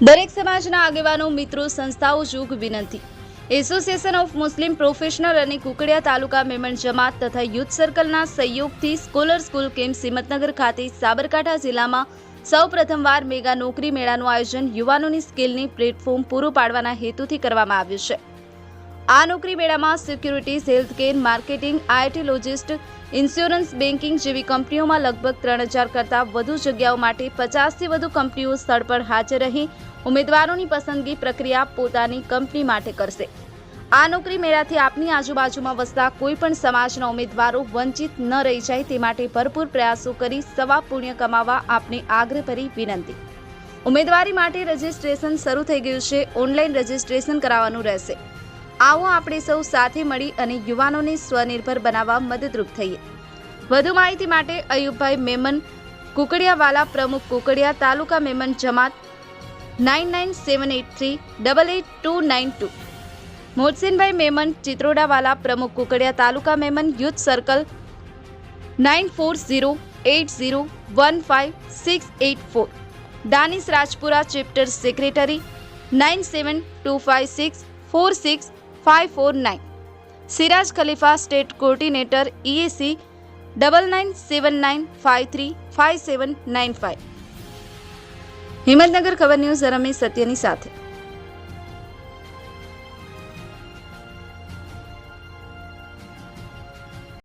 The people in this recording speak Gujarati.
દરેક સમાજના આગેવાનો, મિત્રો, સંસ્થાઓ જોગ વિનંતી. એસોસિએશન ઓફ મુસ્લિમ પ્રોફેશનલ અને કુકડિયા તાલુકા મેમણ જમાત તથા યુથ સર્કલના સહયોગથી સ્કોલર સ્કૂલ કેમ્પ હિંમતનગર ખાતે સાબરકાંઠા જિલ્લામાં સૌ પ્રથમવાર મેગા નોકરી મેળાનું આયોજન યુવાનોની સ્કિલની પ્લેટફોર્મ પૂરું પાડવાના હેતુથી કરવામાં આવ્યું છે. આ નોકરી મેળામાં securities healthcare marketing IT લોજિસ્ટ, insurance banking જેવી કંપનીઓમાં લગભગ ત્રણ હજાર કરતાં વધુ જગ્યાઓ માટે પચાસથી વધુ કંપનીઓ સ્થળ પર હાજર રહી ઉમેદવારોની પસંદગી પ્રક્રિયા પોતાની કંપની માટે કરશે. આ નોકરી મેળાથી આપની આજુબાજુમાં વસતા કોઈ પણ સમાજના ઉમેદવારો વંચિત ન રહી જાય તે માટે ભરપૂર પ્રયાસો કરી સવા પુણ્ય કમાવા આપને આગ્રહભરી વિનંતી. ઉમેદવારી માટે રજિસ્ટ્રેશન શરૂ થઈ ગયું છે. ઓનલાઈન રજિસ્ટ્રેશન કરાવવાનું રહેશે. આવો આપણે સૌ સાથે મળી અને યુવાનોને સ્વનિર્ભર બનાવવા મદદરૂપ થઈએ. વધુ માહિતી માટે અયુબભાઈ મેમન, કુકડિયાવાલા પ્રમુખ Kukadiya, taluka Memon Jamaat nine nine seven eight three double eight two nine two. Mohsinbhai Memon, Chitrodawala પ્રમુખ Kukadiya, taluka Memon youth circle nine four zero eight zero one five six eight four. Danish Rajpura, chapter secretary nine seven two five six four six five four nine. Siraj Khalifa state coordinator EAC double nine seven nine five three five seven nine five Himmatnagar ખબર ન્યૂઝ રમેશ સત્યની સાથે.